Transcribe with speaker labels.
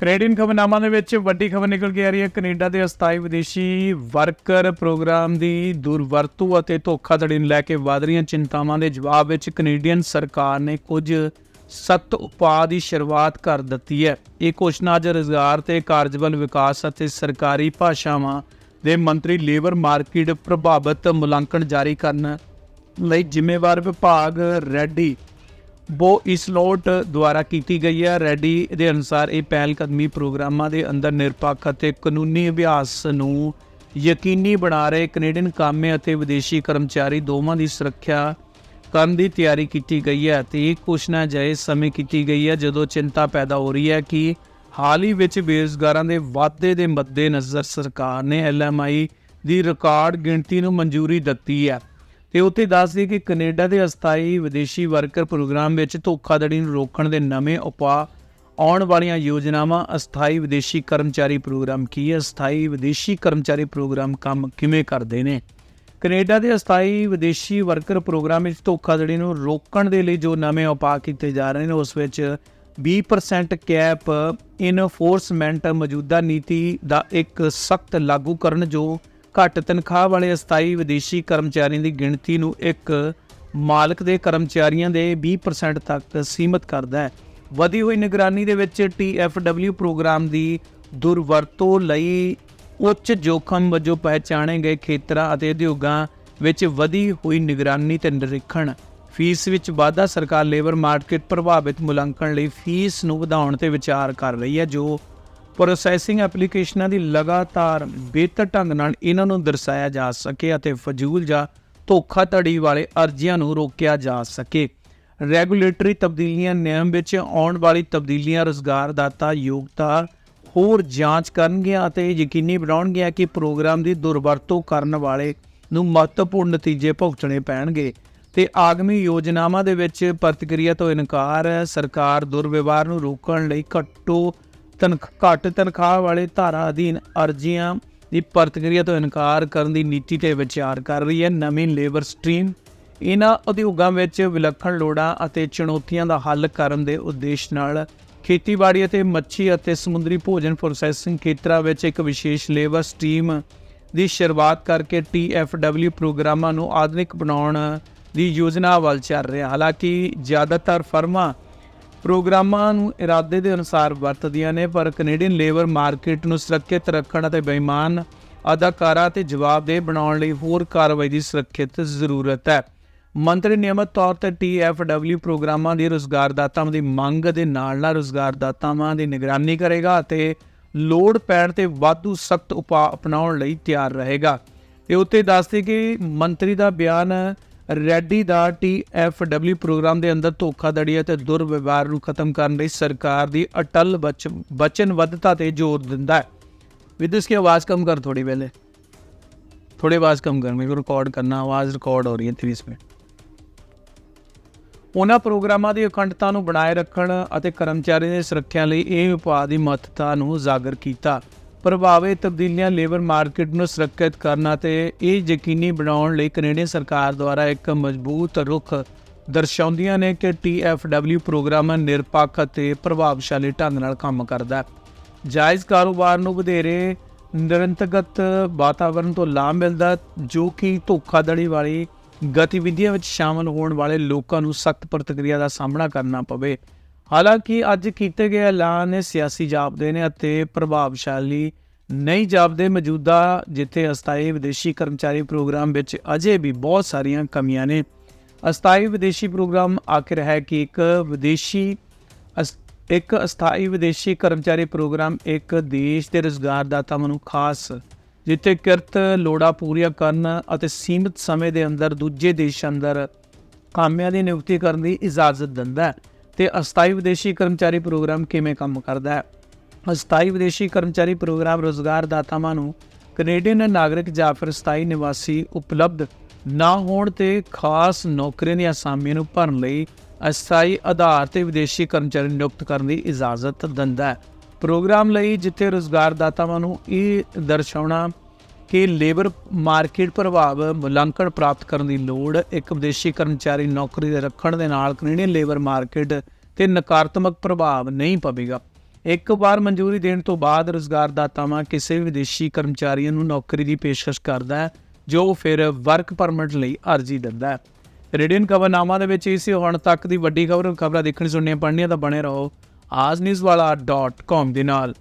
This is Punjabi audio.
Speaker 1: ਕੈਨੇਡੀਅਨ ਖਬਰਨਾਮਾ ਦੇ ਵਿੱਚ ਵੱਡੀ ਖਬਰ ਨਿਕਲ ਕੇ ਆ ਰਹੀ ਹੈ। ਕੈਨੇਡਾ ਦੇ ਅਸਥਾਈ ਵਿਦੇਸ਼ੀ ਵਰਕਰ ਪ੍ਰੋਗਰਾਮ ਦੀ ਦੁਰਵਰਤੋਂ ਅਤੇ ਧੋਖਾਧੜੀ ਨੂੰ ਲੈ ਕੇ ਵਧ ਰਹੀਆਂ ਚਿੰਤਾਵਾਂ ਦੇ ਜਵਾਬ ਵਿੱਚ ਕੈਨੇਡੀਅਨ ਸਰਕਾਰ ਨੇ ਕੁਝ ਸਖਤ ਉਪਾਅ ਦੀ ਸ਼ੁਰੂਆਤ ਕਰ ਦਿੱਤੀ ਹੈ। ਇਹ ਘੋਸ਼ਣਾ ਅੱਜ ਰੁਜ਼ਗਾਰ ਤੇ ਕਾਰਜਬਲ ਵਿਕਾਸ ਅਤੇ ਸਰਕਾਰੀ ਭਾਸ਼ਾਵਾਂ ਦੇ ਮੰਤਰੀ ਲੇਬਰ ਮਾਰਕੀਟ ਪ੍ਰਭਾਵਿਤ ਮੁਲਾਂਕਣ ਜਾਰੀ ਕਰਨ ਲਈ ਜ਼ਿੰਮੇਵਾਰ ਵਿਭਾਗ ਰੈਡੀ। ਬੋ ਇਸਲੋਟ ਦੁਆਰਾ ਕੀਤੀ ਗਈ ਹੈ। ਰੈਡੀ ਦੇ ਅਨੁਸਾਰ ਇਹ ਪਹਿਲ ਕਦਮੀ ਪ੍ਰੋਗਰਾਮਾਂ ਦੇ ਅੰਦਰ ਨਿਰਪੱਖ ਅਤੇ ਕਾਨੂੰਨੀ ਅਭਿਆਸ ਨੂੰ ਯਕੀਨੀ ਬਣਾ ਰਹੇ ਕੈਨੇਡੀਅਨ ਕਾਮੇ ਅਤੇ ਵਿਦੇਸ਼ੀ ਕਰਮਚਾਰੀ ਦੋਵਾਂ ਦੀ ਸੁਰੱਖਿਆ ਕਰਨ ਦੀ ਤਿਆਰੀ ਕੀਤੀ ਗਈ ਹੈ ਤੇ ਇਹ ਘੋਸ਼ਣਾ ਜਾਇ ਸਮੇਂ ਕੀਤੀ ਗਈ ਹੈ ਜਦੋਂ ਚਿੰਤਾ ਪੈਦਾ ਹੋ ਰਹੀ ਹੈ ਕਿ ਹਾਲ ਹੀ ਵਿੱਚ ਬੇਰੁਜ਼ਗਾਰਾਂ ਦੇ ਵਾਧੇ ਦੇ ਮੱਦੇਨਜ਼ਰ ਸਰਕਾਰ ਨੇ ਐਲਐਮਆਈ ਦੀ ਰਿਕਾਰਡ ਗਿਣਤੀ ਨੂੰ ਮਨਜ਼ੂਰੀ ਦਿੱਤੀ ਹੈ। ਤੇ ਉੱਥੇ ਦੱਸਦੀ ਕਿ ਕੈਨੇਡਾ ਦੇ ਅਸਥਾਈ ਵਿਦੇਸ਼ੀ ਵਰਕਰ ਪ੍ਰੋਗਰਾਮ ਵਿੱਚ ਧੋਖਾਧੜੀ ਨੂੰ ਰੋਕਣ ਦੇ ਨਵੇਂ ਉਪਾਅ ਆਉਣ ਵਾਲੀਆਂ ਯੋਜਨਾਵਾਂ, ਅਸਥਾਈ ਵਿਦੇਸ਼ੀ ਕਰਮਚਾਰੀ ਪ੍ਰੋਗਰਾਮ ਕੀ ਹੈ? ਅਸਥਾਈ ਵਿਦੇਸ਼ੀ ਕਰਮਚਾਰੀ ਪ੍ਰੋਗਰਾਮ ਕੰਮ ਕਿਵੇਂ ਕਰਦੇ ਨੇ? ਕੈਨੇਡਾ ਦੇ ਅਸਥਾਈ ਵਿਦੇਸ਼ੀ ਵਰਕਰ ਪ੍ਰੋਗਰਾਮ ਵਿੱਚ ਧੋਖਾਧੜੀ ਨੂੰ ਰੋਕਣ ਦੇ ਲਈ ਜੋ ਨਵੇਂ ਉਪਾਅ ਕੀਤੇ ਜਾ ਰਹੇ ਨੇ, ਉਸ ਵਿੱਚ 20% ਕੈਪ ਇਨਫੋਰਸਮੈਂਟ ਮੌਜੂਦਾ ਨੀਤੀ ਦਾ ਇੱਕ ਸਖਤ ਲਾਗੂ ਕਰਨ ਜੋ ਘੱਟ ਤਨਖਾਹ ਵਾਲੇ ਅਸਥਾਈ ਵਿਦੇਸ਼ੀ ਕਰਮਚਾਰੀਆਂ ਦੀ ਗਿਣਤੀ ਨੂੰ ਇੱਕ ਮਾਲਕ ਦੇ ਕਰਮਚਾਰੀਆਂ ਦੇ 20% ਤੱਕ ਸੀਮਿਤ ਕਰਦਾ ਹੈ। ਵਧੀ ਹੋਈ ਨਿਗਰਾਨੀ ਦੇ ਵਿੱਚ TFW ਪ੍ਰੋਗਰਾਮ ਦੀ ਦੁਰਵਰਤੋਂ ਲਈ ਉੱਚ ਜੋਖਮ ਵਜੋਂ ਪਹਿਚਾਣੇ ਗਏ ਖੇਤਰਾਂ ਅਤੇ ਉਦਯੋਗਾਂ ਵਿੱਚ ਵਧੀ ਹੋਈ ਨਿਗਰਾਨੀ ਤੇ ਨਿਰੀਖਣ। ਫੀਸ ਵਿੱਚ ਵਾਧਾ ਸਰਕਾਰ ਲੇਬਰ ਮਾਰਕੀਟ ਪ੍ਰਭਾਵਿਤ ਮੁਲਾਂਕਣ ਲਈ ਫੀਸ ਨੂੰ ਵਧਾਉਣ ਤੇ ਵਿਚਾਰ ਕਰ ਰਹੀ ਹੈ, ਜੋ ਪ੍ਰੋਸੈਸਿੰਗ ਐਪਲੀਕੇਸ਼ਨਾਂ ਦੀ ਲਗਾਤਾਰ ਬਿਹਤਰ ਢੰਗ ਨਾਲ ਇਹਨਾਂ ਨੂੰ ਦਰਸਾਇਆ ਜਾ ਸਕੇ ਅਤੇ ਫਜ਼ੂਲ ਜਾਂ ਧੋਖਾਧੜੀ ਵਾਲੇ ਅਰਜ਼ੀਆਂ ਨੂੰ ਰੋਕਿਆ ਜਾ ਸਕੇ। ਰੈਗੂਲੇਟਰੀ ਤਬਦੀਲੀਆਂ ਨਿਯਮ ਵਿੱਚ ਆਉਣ ਵਾਲੀ ਤਬਦੀਲੀਆਂ ਰੋਜ਼ਗਾਰਦਾਤਾ ਯੋਗਤਾ ਹੋਰ ਜਾਂਚ ਕਰਨਗੀਆਂ ਅਤੇ ਯਕੀਨੀ ਬਣਾਉਣਗੀਆਂ ਕਿ ਪ੍ਰੋਗਰਾਮ ਦੀ ਦੁਰਵਰਤੋਂ ਕਰਨ ਵਾਲੇ ਨੂੰ ਮਹੱਤਵਪੂਰਨ ਨਤੀਜੇ ਭੁਗਤਣੇ ਪੈਣਗੇ ਤੇ ਆਗਮੀ ਯੋਜਨਾਵਾਂ ਦੇ ਵਿੱਚ ਪ੍ਰਤੀਕਿਰਿਆ ਤੋਂ ਇਨਕਾਰ, ਸਰਕਾਰ ਦੁਰਵਿਵਹਾਰ ਨੂੰ ਰੋਕਣ ਲਈ ਘੱਟੋ ਤਨਖ, ਘੱਟ ਤਨਖਾਹ ਵਾਲੇ ਧਾਰਾ ਅਧੀਨ ਅਰਜ਼ੀਆਂ ਦੀ ਪ੍ਰਤੀਕਿਰਿਆ ਤੋਂ ਇਨਕਾਰ ਕਰਨ ਦੀ ਨੀਤੀ ਤੇ ਵਿਚਾਰ ਕਰ ਰਹੀ ਹੈ ਨਵੀਂ ਲੇਬਰ ਸਟ੍ਰੀਮ। ਇਹਨਾਂ ਉਦਯੋਗਾਂ ਵਿੱਚ ਵਿਲੱਖਣ ਲੋੜਾਂ ਅਤੇ ਚੁਣੌਤੀਆਂ ਦਾ ਹੱਲ ਕਰਨ ਦੇ ਉਦੇਸ਼ ਨਾਲ ਖੇਤੀਬਾੜੀ ਅਤੇ ਮੱਛੀ ਅਤੇ ਸਮੁੰਦਰੀ ਭੋਜਨ ਪ੍ਰੋਸੈਸਿੰਗ ਖੇਤਰਾਂ ਵਿੱਚ ਇੱਕ ਵਿਸ਼ੇਸ਼ ਲੇਬਰ ਸਟ੍ਰੀਮ ਦੀ ਸ਼ੁਰੂਆਤ ਕਰਕੇ TFW ਪ੍ਰੋਗਰਾਮਾਂ ਨੂੰ ਆਧੁਨਿਕ ਬਣਾਉਣ ਦੀ ਯੋਜਨਾ ਵੱਲ ਚੱਲ ਰਿਹਾ। ਹਾਲਾਂਕਿ ਜ਼ਿਆਦਾਤਰ ਫਰਮਾਂ ਪ੍ਰੋਗਰਾਮਾਂ ਨੂੰ ਇਰਾਦੇ ਦੇ ਅਨੁਸਾਰ ਵਰਤਦੀਆਂ ਨੇ, ਪਰ ਕੈਨੇਡੀਅਨ ਲੇਬਰ ਮਾਰਕੀਟ ਨੂੰ ਸੁਰੱਖਿਅਤ ਰੱਖਣ ਅਤੇ ਬੇਈਮਾਨ ਅਦਾਕਾਰਾਂ ਤੇ ਜਵਾਬਦੇਹ ਬਣਾਉਣ ਲਈ ਹੋਰ ਕਾਰਵਾਈ ਦੀ ਸੁਰੱਖਿਅਤ ਜ਼ਰੂਰਤ ਹੈ। ਮੰਤਰੀ ਨਿਯਮਤ ਤੌਰ ਤੇ TFW ਪ੍ਰੋਗਰਾਮਾਂ ਦੀ ਰੋਜ਼ਗਾਰਦਾਤਾਵਾਂ ਦੀ ਮੰਗ ਦੇ ਨਾਲ ਨਾਲ ਰੋਜ਼ਗਾਰਦਾਤਾਵਾਂ ਦੀ ਨਿਗਰਾਨੀ ਕਰੇਗਾ ਅਤੇ ਲੋੜ ਪੈਣ ਤੇ ਵਾਧੂ ਸਖਤ ਉਪਾਅ ਅਪਣਾਉਣ ਲਈ ਤਿਆਰ ਰਹੇਗਾ। ਤੇ ਉੱਤੇ ਦੱਸਦੇ ਕਿ ਮੰਤਰੀ ਦਾ ਬਿਆਨ ਰੈਡੀ ਦਾ ਟੀਐਫਡਬਲਯੂ ਪ੍ਰੋਗਰਾਮ ਦੇ ਅੰਦਰ ਧੋਖਾਧੜੀ ਅਤੇ ਦੁਰਵਿਵਹਾਰ ਨੂੰ ਖਤਮ ਕਰਨ ਲਈ ਸਰਕਾਰ ਦੀ ਅਟਲ ਵਚਨਬੱਧਤਾ ਤੇ ਜ਼ੋਰ ਦਿੰਦਾ ਹੈ। ਵਿਦਿਸ ਕੀ ਆਵਾਜ਼ ਕਮ ਕਰ ਥੋੜੀ ਵੇਲੇ। ਥੋੜੇ ਆਵਾਜ਼ ਕਮ ਕਰ ਮੈਨੂੰ ਰਿਕਾਰਡ ਕਰਨਾ, ਆਵਾਜ਼ ਰਿਕਾਰਡ ਹੋ ਰਹੀ ਹੈ 30 ਮਿੰਟ ਉਹਨਾਂ ਪ੍ਰੋਗਰਾਮਾਂ ਦੀ ਅਖੰਡਤਾ ਨੂੰ ਬਣਾਏ ਰੱਖਣ ਅਤੇ ਕਰਮਚਾਰੀ ਦੀ ਸੁਰੱਖਿਆ ਲਈ ਇਹ ਉਪਾਅ ਦੀ ਮਹੱਤਤਾ ਨੂੰ ਉਜਾਗਰ ਕੀਤਾ। ਪ੍ਰਭਾਵਿਤ ਤਬਦੀਲੀਆਂ ਲੇਬਰ ਮਾਰਕੀਟ ਨੂੰ ਸੁਰੱਖਿਅਤ ਕਰਨਾ ਤੇ ਇਹ ਯਕੀਨੀ ਬਣਾਉਣ ਲਈ ਕੈਨੇਡੀਅਨ ਸਰਕਾਰ ਦੁਆਰਾ ਇੱਕ ਮਜ਼ਬੂਤ ਰੁਖ ਦਰਸਾਉਂਦੀਆਂ ਨੇ ਕਿ TFW ਪ੍ਰੋਗਰਾਮ ਨਿਰਪੱਖ ਅਤੇ ਪ੍ਰਭਾਵਸ਼ਾਲੀ ਢੰਗ ਨਾਲ ਕੰਮ ਕਰਦਾ ਹੈ। ਜਾਇਜ਼ ਕਾਰੋਬਾਰ ਨੂੰ ਵਧੇਰੇ ਨਿਰੰਤਰਗਤ ਵਾਤਾਵਰਣ ਤੋਂ ਲਾਭ ਮਿਲਦਾ ਜੋ ਕਿ ਧੋਖਾਧੜੀ ਵਾਲੀ ਗਤੀਵਿਧੀਆਂ ਵਿੱਚ ਸ਼ਾਮਲ ਹੋਣ ਵਾਲੇ ਲੋਕਾਂ ਨੂੰ ਸਖਤ ਪ੍ਰਤੀਕਿਰਿਆ ਦਾ ਸਾਹਮਣਾ ਕਰਨਾ ਪਵੇ। ਹਾਲਾਂਕਿ ਅੱਜ ਕੀਤੇ ਗਏ ਐਲਾਨ ਨੇ ਸਿਆਸੀ ਜਾਬਦੇ ਨੇ ਅਤੇ ਪ੍ਰਭਾਵਸ਼ਾਲੀ ਨਹੀਂ ਜਾਬਦੇ ਮੌਜੂਦਾ ਜਿੱਥੇ ਅਸਥਾਈ ਵਿਦੇਸ਼ੀ ਕਰਮਚਾਰੀ ਪ੍ਰੋਗਰਾਮ ਵਿੱਚ ਅਜੇ ਵੀ ਬਹੁਤ ਸਾਰੀਆਂ ਕਮੀਆਂ ਨੇ। ਅਸਥਾਈ ਵਿਦੇਸ਼ੀ ਪ੍ਰੋਗਰਾਮ ਆਖਿਰ ਹੈ ਕਿ ਇੱਕ ਵਿਦੇਸ਼ੀ ਅਸ- ਇੱਕ ਅਸਥਾਈ ਵਿਦੇਸ਼ੀ ਕਰਮਚਾਰੀ ਪ੍ਰੋਗਰਾਮ ਇੱਕ ਦੇਸ਼ ਦੇ ਰੁਜ਼ਗਾਰਦਾਤਾਵਾਂ ਨੂੰ ਖਾਸ, ਜਿੱਥੇ ਕਿਰਤ ਲੋੜਾਂ ਪੂਰੀਆਂ ਕਰਨ ਅਤੇ ਸੀਮਿਤ ਸਮੇਂ ਦੇ ਅੰਦਰ ਦੂਜੇ ਦੇਸ਼ਾਂ ਅੰਦਰ ਕਾਮਿਆਂ ਦੀ ਨਿਯੁਕਤੀ ਕਰਨ ਦੀ ਇਜਾਜ਼ਤ ਦਿੰਦਾ ਹੈ। ਤੇ ਅਸਥਾਈ ਵਿਦੇਸ਼ੀ ਕਰਮਚਾਰੀ ਪ੍ਰੋਗਰਾਮ ਕਿਵੇਂ ਕੰਮ ਕਰਦਾ ਹੈ? ਅਸਥਾਈ ਵਿਦੇਸ਼ੀ ਕਰਮਚਾਰੀ ਪ੍ਰੋਗਰਾਮ ਰੋਜ਼ਗਾਰਦਾਤਾਵਾਂ ਨੂੰ ਕੈਨੇਡੀਅਨ ਨਾਗਰਿਕ ਜਾਂ ਫਿਰ ਸਥਾਈ ਨਿਵਾਸੀ ਉਪਲਬਧ ਨਾ ਹੋਣ ਤੇ ਖਾਸ ਨੌਕਰੀਆਂ ਦੀਆਂ ਅਸਾਮੀਆਂ ਨੂੰ ਭਰਨ ਲਈ ਅਸਥਾਈ ਆਧਾਰ ਤੇ ਵਿਦੇਸ਼ੀ ਕਰਮਚਾਰੀ ਨਿਯੁਕਤ ਕਰਨ ਦੀ ਇਜਾਜ਼ਤ ਦਿੰਦਾ ਹੈ। ਪ੍ਰੋਗਰਾਮ ਲਈ ਜਿੱਥੇ ਰੋਜ਼ਗਾਰਦਾਤਾਵਾਂ ਨੂੰ ਇਹ ਦਰਸਾਉਣਾ ਕਿ ਲੇਬਰ ਮਾਰਕੀਟ ਪ੍ਰਭਾਵ ਮੁਲਾਂਕਣ ਪ੍ਰਾਪਤ ਕਰਨ ਦੀ ਲੋੜ ਇੱਕ ਵਿਦੇਸ਼ੀ ਕਰਮਚਾਰੀ ਨੌਕਰੀ ਦੇ ਰੱਖਣ ਦੇ ਨਾਲ ਕੈਨੇਡੀਅਨ ਲੇਬਰ ਮਾਰਕੀਟ ਤੇ ਨਕਾਰਾਤਮਕ ਪ੍ਰਭਾਵ ਨਹੀਂ ਪਵੇਗਾ। ਇੱਕ ਵਾਰ ਮਨਜ਼ੂਰੀ ਦੇਣ ਤੋਂ ਬਾਅਦ ਰੁਜ਼ਗਾਰਦਾਤਾਵਾਂ ਕਿਸੇ ਵੀ ਵਿਦੇਸ਼ੀ ਕਰਮਚਾਰੀਆਂ ਨੂੰ ਨੌਕਰੀ ਦੀ ਪੇਸ਼ਕਸ਼ ਕਰਦਾ ਹੈ, ਜੋ ਫਿਰ ਵਰਕ ਪਰਮਿਟ ਲਈ ਅਰਜ਼ੀ ਦਿੰਦਾ ਹੈ। ਰੇਡੀਅਨ ਖਬਰਨਾਮਾ ਦੇ ਵਿੱਚ ਇਹ ਸੀ ਹੁਣ ਤੱਕ ਦੀ ਵੱਡੀ ਖਬਰ ਖਬਰਾਂ ਦੇਖਣੀ ਸੁਣਨੀਆਂ ਪੜ੍ਹਨੀਆਂ ਤਾਂ ਬਣੇ ਰਹੋ ਆਜ ਨਿਊਜ਼ ਵਾਲਾ .com ਦੇ ਨਾਲ।